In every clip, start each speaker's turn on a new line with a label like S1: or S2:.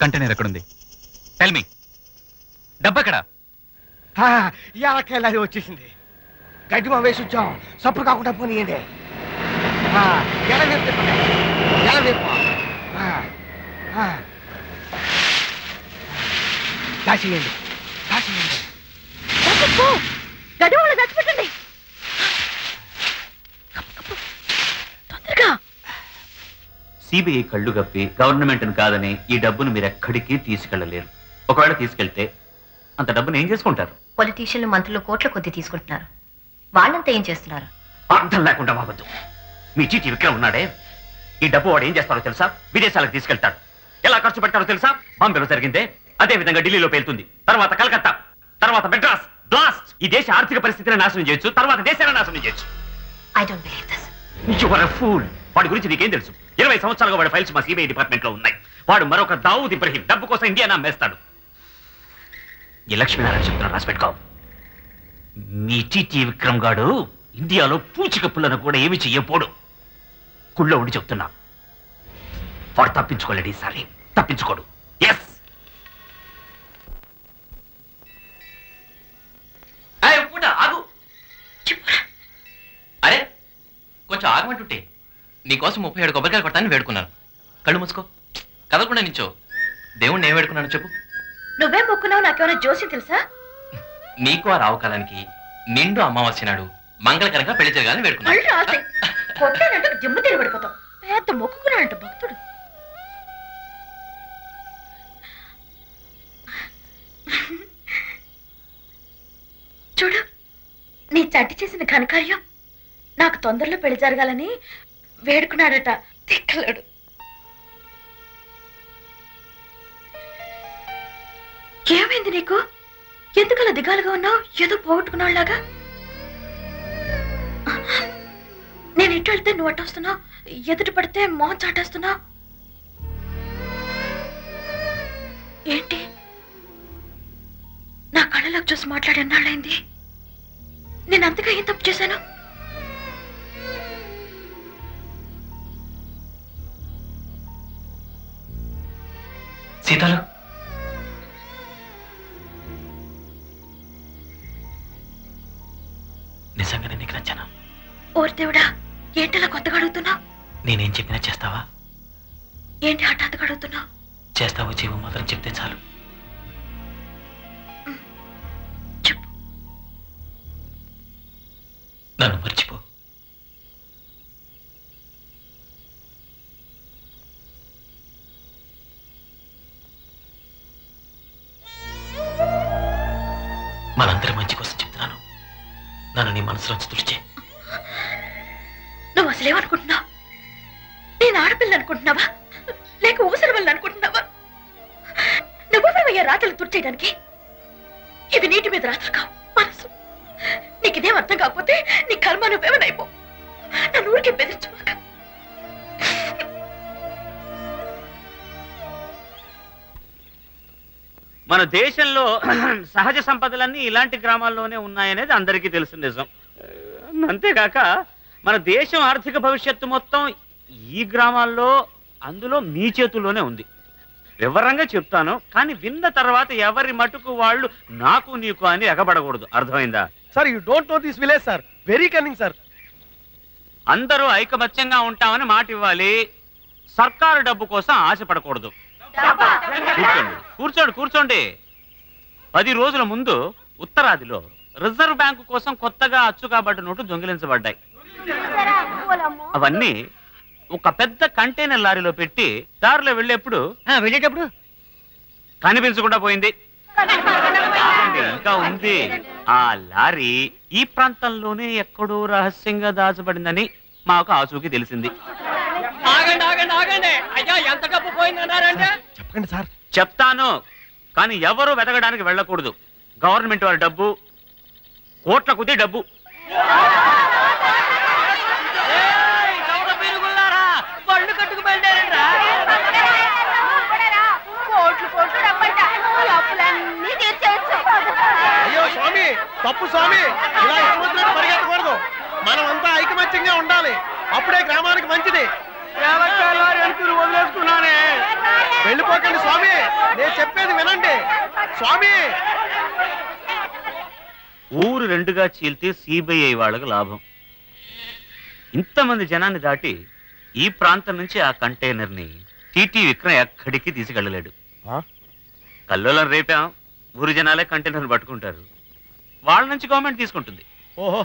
S1: Container ఎక్కడుంది? Tell me డబ్బు ఎక్కడ?
S2: యాలక్కాయలు వచ్చేసింది. గడ్డి మా వేసి వచ్చాం. సప్పుడు కాకుండా పోనీయండి ఎలా వేపు ఎలా వేపు దాచేయండి
S3: గడ్డి వాళ్ళు చచ్చిపెట్టండి తొందరగా
S4: సిబిఐ కళ్ళు గప్పి గవర్నమెంట్ కాదని ఈ డబ్బును మీరు ఎక్కడికి తీసుకెళ్ళలేరు ఒకవేళ తీసుకెళ్తే అంత డబ్బును ఏం చేసుకుంటారు?
S3: పొలిటీషియన్లు మంత్రులు కోట్ల కొద్ది తీసుకుంటున్నారు. వాళ్ళంతా ఏం చేస్తున్నారు?
S4: అర్థం లేకుండా బాగొద్దు మీ చీటి విక్రమ్ ఉన్నాడే. ఈ డబ్బు వాడు ఏం చేస్తారో తెలుసా? విదేశాలకు తీసుకెళ్తాడు. ఎలా ఖర్చు పెడతారో తెలుసా? బాంబేలో జరిగిందే. అదే విధంగా ఢిల్లీలో పేలుతుంది. తర్వాత కలకత్తా తర్వాత మెడ్రాస్ బ్లాస్ట్. ఈ దేశ ఆర్థిక పరిస్థితిని నాశనం చేయొచ్చు తర్వాత దేశాన్ని నాశనం చేయొచ్చు.
S3: I don't believe this
S4: your fool వాడి గురించి నీకేం తెలుసు? ఇరవై సంవత్సరాలుగా వాడి ఫైల్స్ మా సిబిఐ డిపార్ట్మెంట్లో ఉన్నాయి. వాడు మరొక దావుద్ ఇబ్రహీం. డబ్బు కోసం ఇండియా నమ్మేస్తాడు. ఈ లక్ష్మీనారాయణ చెప్తున్నా రాసిపెట్టుకో మీ టీటీ విక్రమ్ గాడు ఇండియాలో పూచిక పుల్లను కూడా ఏమి చెయ్యపోడు. కుళ్ళో ఉండి చెప్తున్నా. వాడు తప్పించుకోలేడు ఈసారి. తప్పించుకోడు. ఎస్
S5: ఆగు. అరే కొంచెం ఆగమంటుంటే. నీకోసం ముప్పై ఏడు కొబ్బరికాయలు కొట్టాలని వేడుకున్నాను. కళ్ళు మూసుకో. కదలకుండా నించో. దేవుణ్ణి ఏం వేడుకున్నాను చెప్పు.
S3: నువ్వే మొక్కున్నావు నాకేమైనా జోసి తెలుసా?
S5: నీకు ఆ రావు కాలానికి నిండు అమావాస్య నాడు మంగళకరంగా పెళ్ళి జరగాలని వేడుకున్నాను.
S3: కొట్టానంటే జిమ్ము పెద్ద భక్తుడు. చూడు నీ చట్టి చేసిన ఘనకార్యం నాకు తొందరలో పెళ్ళి జరగాలని వేడుకున్నాడట తిక్కలాడు ఏమైంది నీకు? ఎందుకలా దిగాలుగా ఉన్నావు? ఏదో పోగొట్టుకున్నాళ్ళలాగా? నేను ఇటు వెళ్తే నువ్వు అటు వస్తున్నావు. ఎదుటి పడితే మోహన్ చాటేస్తున్నావు. ఏంటి? నా కళ్ళలోకి చూసి మాట్లాడి ఎన్నాళ్ళైంది? నేను అంతగా ఏం తప్పు చేశాను?
S5: సీతాలు? నిజంగానే నీకు నచ్చానా?
S3: ఓరి దేవుడా ఏంటలా కొత్తగా అడుగుతున్నావు
S5: నేనేం చెప్పినా చేస్తావా?
S3: ఏంటి హఠాత్తుగా అడుగుతున్నావు
S5: చేస్తావో చెవు మాత్రం చెప్తే చాలు. నన్ను మర్చిపో. మనందరి మంచి కోసం చెప్తున్నాను. నన్ను నీ మనసులోంచి తుడిచే.
S3: నువ్వు అసలేమనుకుంటున్నావు నేను ఆడపిల్ల అనుకుంటున్నావా? లేక ఊసరి వల్ల అనుకుంటున్నావా నువ్వెవరయ్యా రాత్రులు తుడిచేయడానికి ఇవి నీటి మీద రాత్రులు కావు. మనసు. నీకు ఇదేం అర్థం కాకపోతే నీ కర్మ నువ్వేమనైపో. నన్ను ఊరికే బెదిరించుకోక
S4: మన దేశంలో సహజ సంపదలన్నీ ఇలాంటి గ్రామాల్లోనే ఉన్నాయనేది అందరికీ తెలిసిన నిజం. అంతేగాక మన దేశం ఆర్థిక భవిష్యత్తు మొత్తం ఈ గ్రామాల్లో అందులో మీ చేతుల్లోనే ఉంది. వివరంగా చెప్తాను కానీ విన్న తర్వాత ఎవరి మటుకు వాళ్ళు నాకు నీకు అని ఎగబడకూడదు. అర్థమైందా?
S2: Sir you don't know this village sir. Very cunning sir.
S4: అందరూ ఐకమత్యంగా ఉంటామని మాట ఇవ్వాలి సర్కారు డబ్బు కోసం ఆశపడకూడదు. కూర్చోండి. కూర్చోండి కూర్చోండి. పది రోజుల ముందు ఉత్తరాదిలో రిజర్వ్ బ్యాంకు కోసం కొత్తగా అచ్చు కాబడ్డ నోటు దొంగిలించబడ్డాయి. అవన్నీ ఒక పెద్ద కంటైనర్ లారీలో పెట్టి దారిలో వెళ్ళేప్పుడు
S2: వెళ్ళేటప్పుడు?
S4: కనిపించకుండా పోయింది? ఇంకా ఉంది. ఆ లారీ ఈ ప్రాంతంలోనే ఎక్కడో రహస్యంగా దాచబడిందని మాకు ఆచూకీ తెలిసింది.
S6: ఆగండి ఆగండి ఆగండి. అయ్యా ఎంత డబ్బు పోయిందన్నారంటే?
S2: చెప్పండి సార్.
S4: చెప్తాను కానీ ఎవరు వెతకడానికి వెళ్ళకూడదు. గవర్నమెంట్ వారి డబ్బు కోట్ల కొద్ది డబ్బు.
S2: అయ్యో స్వామి తప్పు స్వామి. ఇలా వచ్చినట్టు పరిగెత్తకూడదు. మనం అంతా ఐకమత్యంగా ఉండాలి. అప్పుడే గ్రామానికి మంచిది. వదిలేసుకున్నానే వెళ్ళిపోకండి స్వామి నేను చెప్పేది వినండి. స్వామి!
S4: ఊరు రెండుగా చీల్తే సిబిఐ వాళ్ళకు లాభం. ఇంతమంది జనాన్ని దాటి ఈ ప్రాంతం నుంచి ఆ కంటైనర్ని టీటీ విక్రమ్ ఎక్కడికి తీసుకెళ్ళలేడు. కల్లోలం రేపాం ఊరు జనాలే కంటైనర్ పట్టుకుంటారు. వాళ్ళ నుంచి గవర్నమెంట్ తీసుకుంటుంది.
S7: ఓహో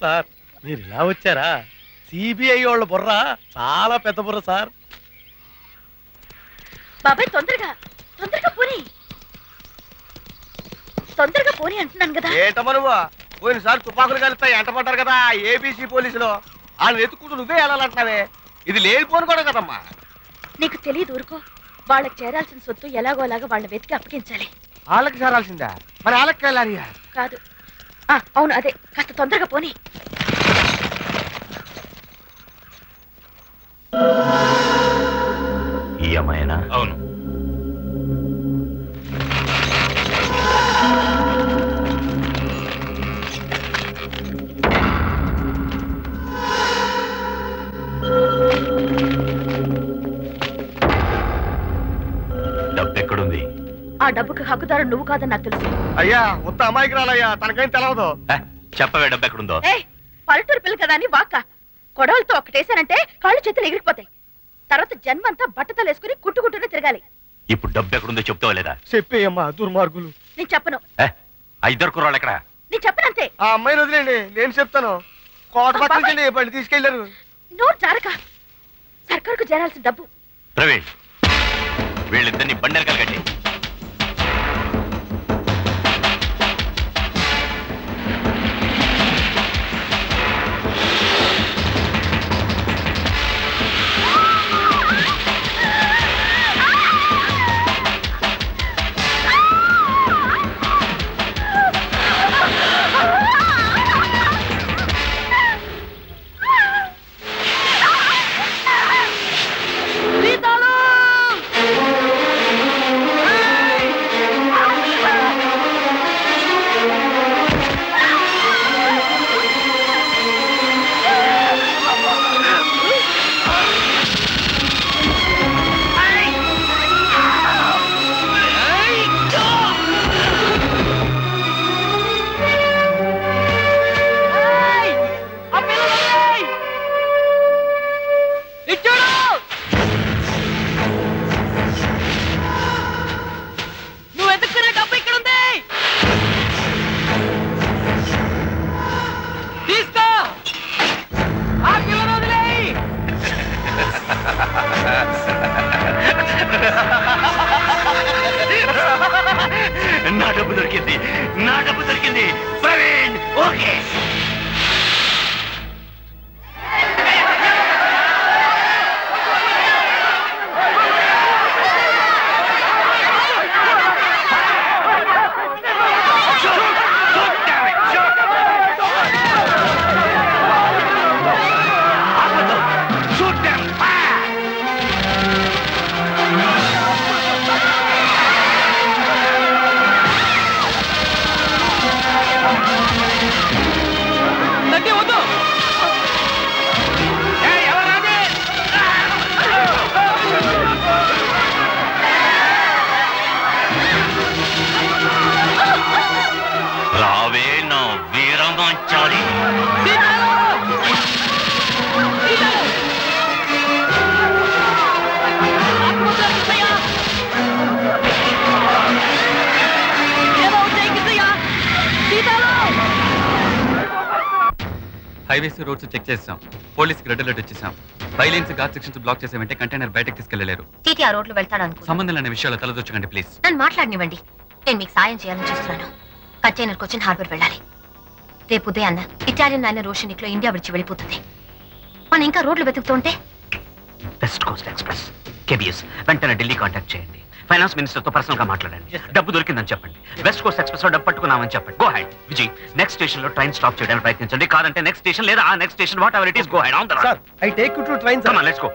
S7: సార్ మీరు ఇలా వచ్చారా? సిబిఐ వాళ్ళ బుర్ర చాలా పెద్ద బుర్ర సార్.
S3: బాబాయ్ తొందరగా. తొందరగా పోనీ. తొందరగా పోనీ అంటున్నాను కదా.
S2: ఏటమ్మా నువ్వు? పోయినసారి తుపాకులు కలిస్తే ఎంట పడ్డారు కదా ఏబీసీ పోలీసులు. వాళ్ళు వెతుక్కుంటూ నువ్వే వెళ్ళాలంటున్నావే. ఇది లేనిపోను కూడా కదమ్మా.
S3: నీకు తెలియదు ఊరుకో. వాళ్ళకి చేరాల్సిన సొత్తు ఎలాగోలాగా వాళ్ళ వెతికి అప్పగించాలి.
S2: వాళ్ళకి చేరాల్సిందా? మరి వాళ్ళకి వెళ్ళాలి
S3: కాదు. ఆ, అవును అదే. కాస్త తొందరగా పోనీ.
S4: ఈ అమ్మాయినా?
S1: అవును.
S4: డబ్బు ఎక్కడుంది
S3: ఆ డబ్బుకి హక్కుదారు నువ్వు కాదని నాకు తెలుసు.
S2: అయ్యా ఉత్త అమ్మాయికి రాలయ్యా తనకేం తెలవదు.
S4: చెప్పవే డబ్బు ఎక్కడుందో
S3: ఏ పల్లెటూరు పిల్ల కదా అని వాక్క. కొడవలతో ఒకటేసానంటే కాళ్ళు చేతులు ఎగిరిపోతాయి. తర్వాత జన్మంతా బట్టతలు వేసుకుని కుట్టుకుంటూనే తిరగాలి.
S4: ఇప్పుడు డబ్బు ఎక్కడుందో చెప్తావా లేదా?
S2: చెప్పేయమ్మా దుర్మార్గులు.
S3: నేను చెప్పను.
S4: ఏ, ఆ ఇద్దరు కుర్రాళ్ళు ఎక్కడ?
S3: నేను చెప్పనంతే
S2: ఆ అమ్మాయిని వదిలేండి నేను చెప్తాను. కోట బండి తీసుకెళ్ళారు
S3: నోరు జారక. సర్కారుకు చేరాల్సిన డబ్బు.
S4: ప్రవీణ్ వీళ్ళిద్దరిని బండలు కలగండి
S8: హైవేస్ రోడ్స్ చెక్ చేసాం పోలీస్కి రెడ్ అలర్ట్ ఇచ్చేసాం. వైలెన్స్ ఘాట్ సెక్షన్స్ బ్లాక్ చేసే వెంటనే కంటైనర్ బయటకు తీసుకెళ్ళలేరు.
S9: టీటీ ఆ రోడ్లు వెళ్తాడు అనుకో
S8: సంబంధం లేని విషయాలు తలదొచ్చకండి ప్లీజ్.
S9: నన్ను మాట్లాడనివ్వండి. నేను మీకు సాయం చేయాలని చూస్తున్నాను. కంటైనర్ కొచ్చిన్ హార్బర్ వెళ్ళాలి. రేపు ఉదయాన్న ఇటాలియన్ ఆయన రోషనిక్లో ఇండియా విడిచి వెళ్ళిపోతుంది. మనం ఇంకా రోడ్లు వెతుకుతుంటే
S4: వెస్ట్ కోస్ట్ ఎక్స్ప్రెస్ కేబిఎస్ వెంటనే ఢిల్లీ కాంటాక్ట్ చేయండి. ఫైనాన్స్ మినిస్టర్తో పర్సనల్గా మాట్లాడండి డబ్బు దొరికిందని చెప్పండి. వెస్ట్ కోస్ట్ ఎక్స్ప్రెస్లో డబ్బు పట్టుకున్నామని చెప్పండి. గో హెడ్ విజయ్ నెక్స్ట్ స్టేషన్లో ట్రైన్ స్టాప్ చేయడానికి ప్రయత్నించండి. కాదంటే నెక్స్ట్ స్టేషన్ లేదా ఆ next station whatever it is go ahead on the
S7: sir I take to train sir
S4: let's go